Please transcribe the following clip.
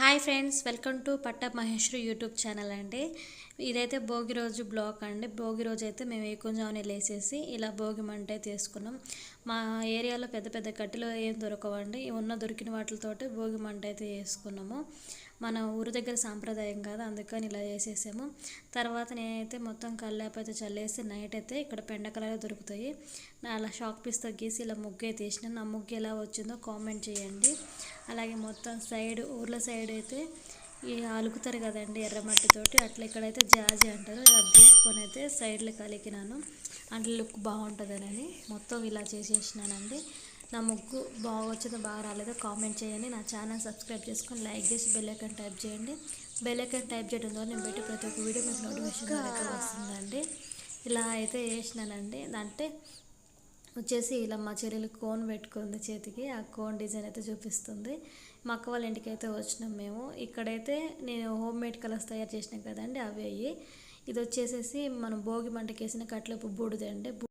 Hi friends welcome to Patta Maheshwari YouTube channel అండి. ఇదైతే భోగి రోజు బ్లాక్ అండి. భోగి రోజు అయితే మేము ఏకుంజామునే లేసేసి ఇలా భోగి మంట అయితే వేసుకున్నాం మా ఏరియాలో పెద్ద పెద్ద కట్టెలు ఏం దొరకవండి. ఉన్న దొరికిన వాటితోటి భోగి మంట అయితే వేసుకున్నాము మన ఊరి దగ్గర సాంప్రదాయం కాదు అందుకని ఇలా చేసేసాము. తర్వాత నేనైతే మొత్తం కల్లాపు చల్లేసి నైట్ అయితే ఇక్కడ పెండకలాగా దొరుకుతాయి. నా అలా షాక్ పీస్తో గీసి ఇలా ముగ్గు అయితే నా ముగ్గు ఎలా వచ్చిందో కామెంట్ చేయండి. అలాగే మొత్తం సైడ్ ఊర్ల సైడ్ అయితే ఈ అలుకుతారు కదండి ఎర్రమట్టితోటి అట్లా ఇక్కడైతే జాజి అంటారు. అది తీసుకొని అయితే సైడ్లో కలికినాను. అంటే లుక్ బాగుంటుందని మొత్తం ఇలా చేసేసినానండి. నా ముగ్గు బాగా వచ్చిందో బాగా రాలేదో కామెంట్ చేయండి. నా ఛానల్ సబ్స్క్రైబ్ చేసుకొని లైక్ చేసి బెల్ ఐకాన్ టైప్ చేయండి. బెల్ ఐకాన్ టైప్ చేయడం ద్వారా నేను పెట్టి ప్రతి ఒక్క వీడియో మీకు నోటిఫికేషన్ వస్తుందండి. ఇలా అయితే వేసినానండి అంటే వచ్చేసి ఇలా మా చెల్లెలు కోన్ పెట్టుకుంది చేతికి ఆ కోన్ డిజైన్ అయితే చూపిస్తుంది. మా అక్క వాళ్ళ ఇంటికి అయితే వచ్చినాం మేము. ఇక్కడైతే నేను హోమ్ మేడ్ కలర్స్ తయారు చేసినాం కదండి అవి అయ్యి. ఇది వచ్చేసేసి మనం భోగి మంటకేసిన కట్లపు బూడిదండి